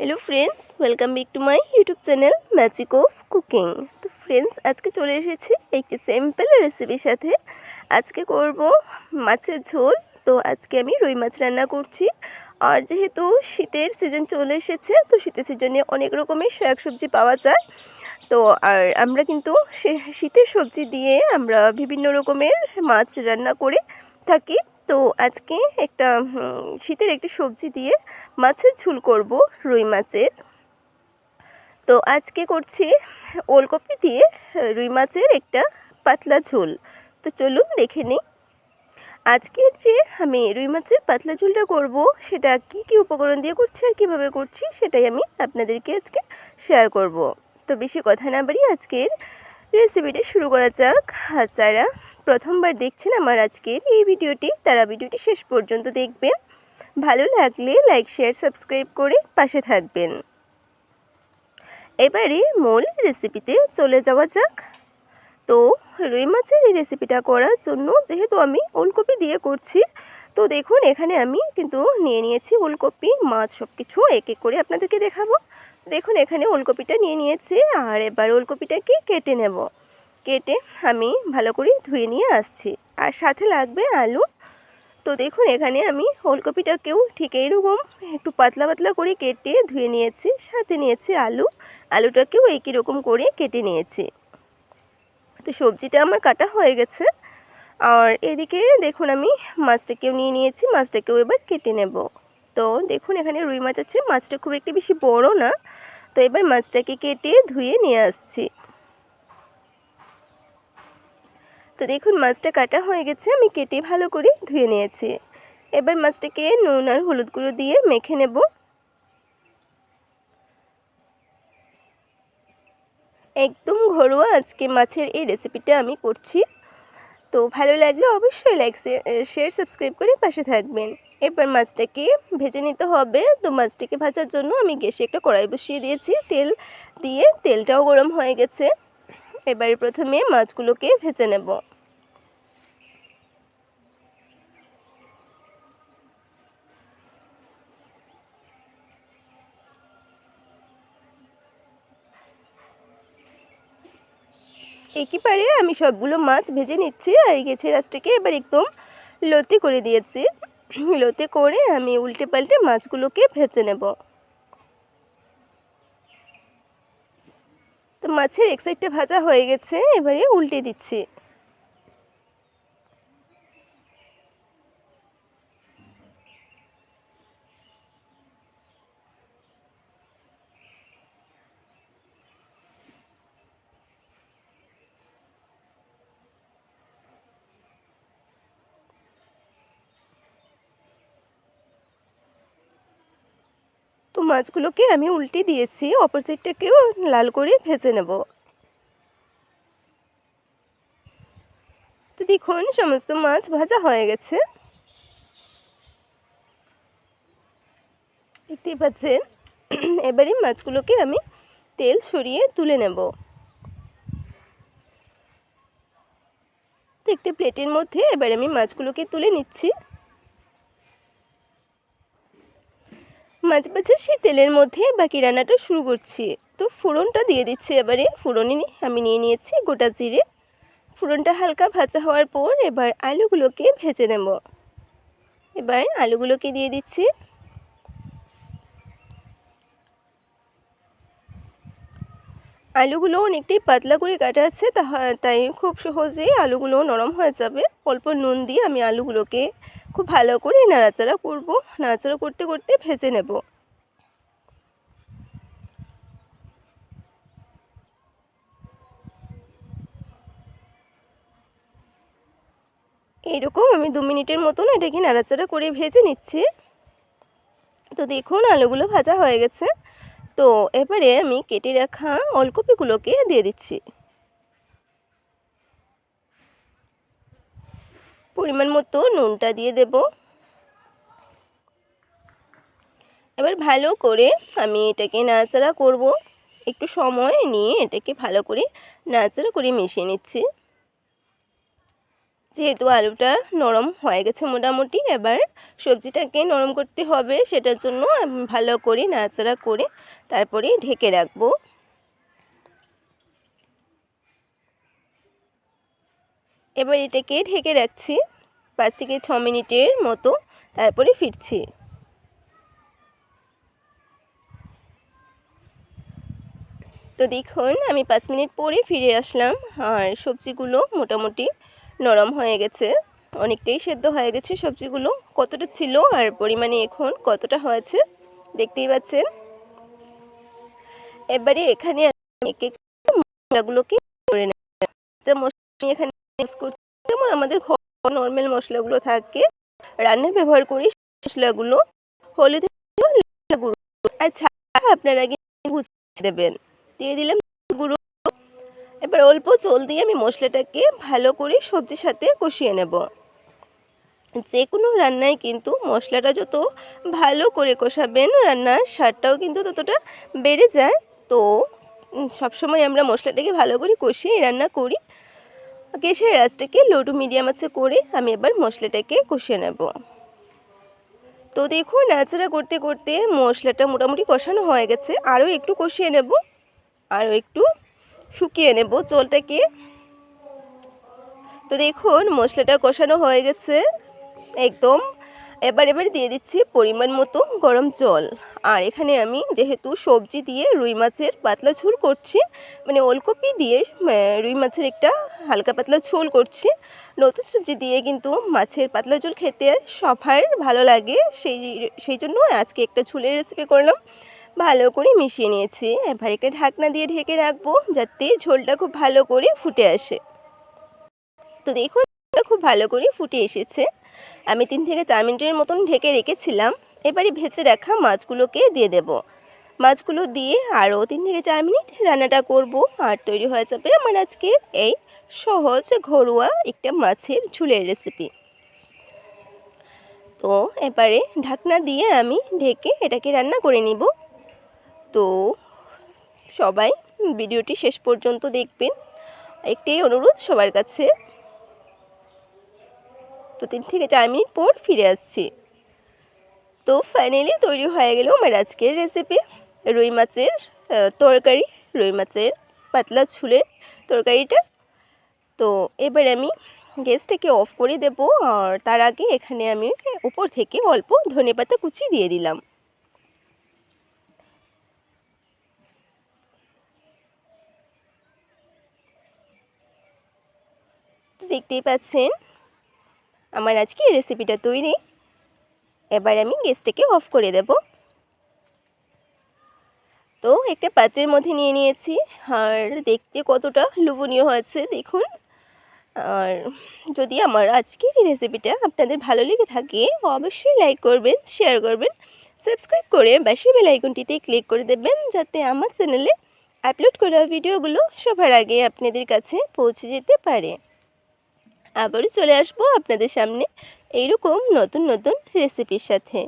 Hello friends welcome back to my YouTube channel magic of cooking তো friends আজকে চলে এসেছি একটি সিম্পল রেসিপির সাথে। আজকে করব মাছের ঝোল। তো আজকে আমি রুই মাছ রান্না করছি। আর যেহেতু শীতের সিজন চলে এসেছে, তো শীতের সিজনে অনেক রকমের শাক সবজি পাওয়া যায়। তো আর আমরা কিন্তু শীতের সবজি দিয়ে আমরা বিভিন্ন রকমের মাছ রান্না করে থাকি। তো আজকে একটা শীতের একটি সবজি দিয়ে মাছের ঝোল করব, রুই মাছের। তো আজকে করছি ওলকপি দিয়ে রুই মাছের একটা পাতলা ঝোল। তো চলুন দেখে নিই। আজকের যে আমি রুই মাছের পাতলা ঝোলটা করব, সেটা কি কি উপকরণ দিয়ে করছি আর কীভাবে করছি, সেটাই আমি আপনাদেরকে আজকে শেয়ার করব। তো বেশি কথা না বাড়িয়ে আজকের রেসিপিটা শুরু করা যাক। যারা প্রথমবার দেখছেন আমার আজকের এই ভিডিওটি, তারা ভিডিওটি শেষ পর্যন্ত দেখবেন। ভালো লাগলে লাইক, শেয়ার, সাবস্ক্রাইব করে পাশে থাকবেন। এবারে মূল রেসিপিতে চলে যাওয়া যাক। তো রুই মাছের এই রেসিপিটা করার জন্য যেহেতু আমি ওলকপি দিয়ে করছি, তো দেখুন এখানে আমি কিন্তু নিয়ে নিয়েছি ওলকপি, মাছ সব কিছু এক এক করে আপনাদেরকে দেখাবো। দেখুন এখানে ওলকপিটা নিয়ে নিয়েছি আর এবার ওলকপিটাকে কেটে নেব। কেটে আমি ভালো করে ধুয়ে নিয়ে আসছি। আর সাথে লাগবে আলু। তো দেখুন, এখানে আমি ওলকপিটাকেও ঠিক এইরকম একটু পাতলা পাতলা করে কেটে ধুয়ে নিয়েছি, সাথে নিয়েছি আলু। আলুটাকেও একই রকম করে কেটে নিয়েছি। তো সবজিটা আমার কাটা হয়ে গেছে। আর এদিকে দেখুন, আমি মাছটাকেও নিয়ে নিয়েছি, মাছটাকেও এবার কেটে নেব। তো দেখুন, এখানে রুই মাছ আছে। মাছটা খুব একটি বেশি বড় না। তো এবার মাছটাকে কেটে ধুয়ে নিয়ে আসছি। তো দেখুন, মাছটা কাটা হয়ে গেছে। আমি কেটে ভালো করে ধুয়ে নিয়েছি। এবার মাছটাকে নুন আর হলুদ গুঁড়ো দিয়ে মেখে নেব। একদম ঘরোয়া আজকে মাছের এই রেসিপিটা আমি করছি। তো ভালো লাগলে অবশ্যই লাইক শেয়ার, সাবস্ক্রাইব করে পাশে থাকবেন। এবার মাছটাকে ভেজে নিতে হবে। তো মাছটাকে ভাজার জন্য আমি গ্যাসে একটা কড়াই বসিয়ে দিয়েছি। তেল দিয়ে তেলটাও গরম হয়ে গেছে। এবার প্রথমে মাছগুলোকে ভেজে নেব। একই পারে আমি সবগুলো মাছ ভেজে নিচ্ছি আর গেছে রাসটাকে এবার একদম লতি করে দিয়েছি। লতি করে আমি উল্টে পাল্টে মাছগুলোকে ভেজে নেব। তো মাছের এক সাইডটা ভাজা হয়ে গেছে, এবারে উল্টে দিচ্ছি। মাছগুলোকে আমি উল্টে দিয়েছি অপর সাইডটাকেও লাল করে ভেজে নেব। তো দেখুন, সমস্ত মাছ ভাজা হয়ে গেছে। দেখতেই পাচ্ছেন, এবারে মাছগুলোকে আমি তেল সরিয়ে তুলে নেব। একটি প্লেটের মধ্যে এবার আমি মাছগুলোকে তুলে নিচ্ছি। মাছ ভাজা সেই তেলের মধ্যে বাকি রান্নাটা শুরু করছি। তো ফোড়নটা দিয়ে দিচ্ছি এবারে। ফোড়নে আমি নিয়ে নিয়েছি গোটা জিরে। ফোড়নটা হালকা ভাজা হওয়ার পর এবার আলুগুলোকে ভেজে নেব। এবার আলুগুলোকে দিয়ে দিচ্ছি। আলুগুলো অনেকটাই পাতলা করে কাটা আছে তাই খুব সহজেই আলুগুলো নরম হয়ে যাবে। অল্প নুন দিয়ে আমি আলুগুলোকে খুব ভালো করে নাড়াচাড়া করব। নাড়াচাড়া করতে করতে ভেজে নেব। এইরকম আমি দু মিনিটের মতন এটাকে নাড়াচাড়া করে ভেজে নিচ্ছি। তো দেখুন, আলুগুলো ভাজা হয়ে গেছে। তো এবারে আমি কেটে রাখা ওলকপিগুলোকে দিয়ে দিচ্ছি। পরিমাণ মতো নুনটা দিয়ে দেব। এবার ভালো করে আমি এটাকে নাড়াচাড়া করব। একটু সময় নিয়ে এটাকে ভালো করে নাড়াচাড়া করে মিশিয়ে নিচ্ছি। যেহেতু আলুটা নরম হয়ে গেছে মোটামুটি, এবার সবজিটাকে নরম করতে হবে, সেটার জন্য ভালো করে নাড়াচাড়া করে তারপরে ঢেকে রাখব। এবার এটাকে ঢেকে রাখছি। পাঁচ থেকে ছ মিনিটের মতো তারপরে ফিরছি। তো দেখুন, আমি পাঁচ মিনিট পরে ফিরে আসলাম আর সবজিগুলো মোটামুটি নরম হয়ে গেছে। অনেকটাই সেদ্ধ হয়ে গেছে সবজিগুলো। কতটা ছিল আর পরিমাণে এখন কতটা হয়েছে দেখতেই পাচ্ছেন। এবারে এখানে মশলাগুলোকে করে নেব। মশলা এখানে মিক্স করছি। যেমন আমাদের নর্মাল মশলাগুলো থাকে, রান্নায় ব্যবহার করি মশলাগুলো, হলুদ গুঁড়ো। আর ছাড়া আপনারা বুঝিয়ে দেবেন। দিয়ে দিলাম গুঁড়ো। এবার অল্প জল দিয়ে আমি মশলাটাকে ভালো করে সবজির সাথে কষিয়ে নেব। যে কোনো রান্নায় কিন্তু মশলাটা যত ভালো করে কষাবেন, রান্নার স্বাদটাও কিন্তু ততটা বেড়ে যায়। তো সবসময় আমরা মশলাটাকে ভালো করে কষিয়ে রান্না করি। গ্যাসের রাজটাকে লো টু মিডিয়াম আছে করে আমি এবার মশলাটাকে কষিয়ে নেব। তো দেখুন নাচড়া করতে করতে মশলাটা মোটামুটি কষানো হয়ে গেছে। আরও একটু কষিয়ে নেব, আরও একটু শুকিয়ে নেব জলটাকে তো দেখুন, মশলাটা কষানো হয়ে গেছে, একদম। এবার এবার দিয়ে দিচ্ছি পরিমাণ মতো গরম জল। আর এখানে আমি যেহেতু সবজি দিয়ে রুই মাছের পাতলা ঝোল করছি মানে ওলকপি দিয়ে রুই মাছের একটা হালকা পাতলা ঝোল করছি, নতুন সবজি দিয়ে কিন্তু মাছের পাতলা ঝোল খেতে সবার ভালো লাগে, সেই সেই জন্য আজকে একটা ঝোলের রেসিপি করলাম। ভালো করে মিশিয়ে নিয়েছি, এবার একটা ঢাকনা দিয়ে ঢেকে রাখব যাতে ঝোলটা খুব ভালো করে ফুটে আসে। তো দেখুন খুব ভালো করে ফুটে এসেছে। আমি তিন থেকে চার মিনিটের মতন ঢেকে রেখেছিলাম। এবারে ভেজে রাখা মাছগুলোকে দিয়ে দেব। মাছগুলো দিয়ে আরও তিন থেকে চার মিনিট রান্নাটা করব। আর তৈরি হয়ে যাবে আমার আজকের এই সহজ ঘরোয়া একটা মাছের ঝুলের রেসিপি তো এবারে ঢাকনা দিয়ে আমি ঢেকে এটাকে রান্না করে নিব। তো সবাই ভিডিওটি শেষ পর্যন্ত দেখবেন। একটি অনুরোধ সবার কাছে। তো তিন থেকে চার মিনিট পর ফিরে আসছি। তো ফাইনালি তৈরি হয়ে গেল আমার আজকের রেসিপি রুই মাছের তরকারি, রুই মাছের পাতলা ছুলের তরকারিটা। তো এবার আমি গ্যাসটাকে অফ করে দেব আর তার আগে এখানে আমি উপর থেকে অল্প ধনে পাতা কুচি দিয়ে দিলাম। দেখতেই পাচ্ছেন আমার আজকে এই রেসিপিটা তৈরি। এবার আমি গ্যাসটাকে অফ করে দেব। তো একটা পাত্রের মধ্যে নিয়ে নিয়েছি। আর দেখতে কতটা লোভনীয় হয়েছে, দেখুন। আর যদি আমার আজকের এই রেসিপিটা আপনাদের ভালো লেগে থাকে, অবশ্যই লাইক করবেন শেয়ার করবেন সাবস্ক্রাইব করে বাসি বেল আইকনটিতে ক্লিক করে দেবেন, যাতে আমার চ্যানেলে আপলোড করা ভিডিওগুলো সবার আগে আপনাদের কাছে পৌঁছে যেতে পারে। আবারও চলে আসব আপনাদের সামনে এইরকম নতুন নতুন রেসিপির সাথে।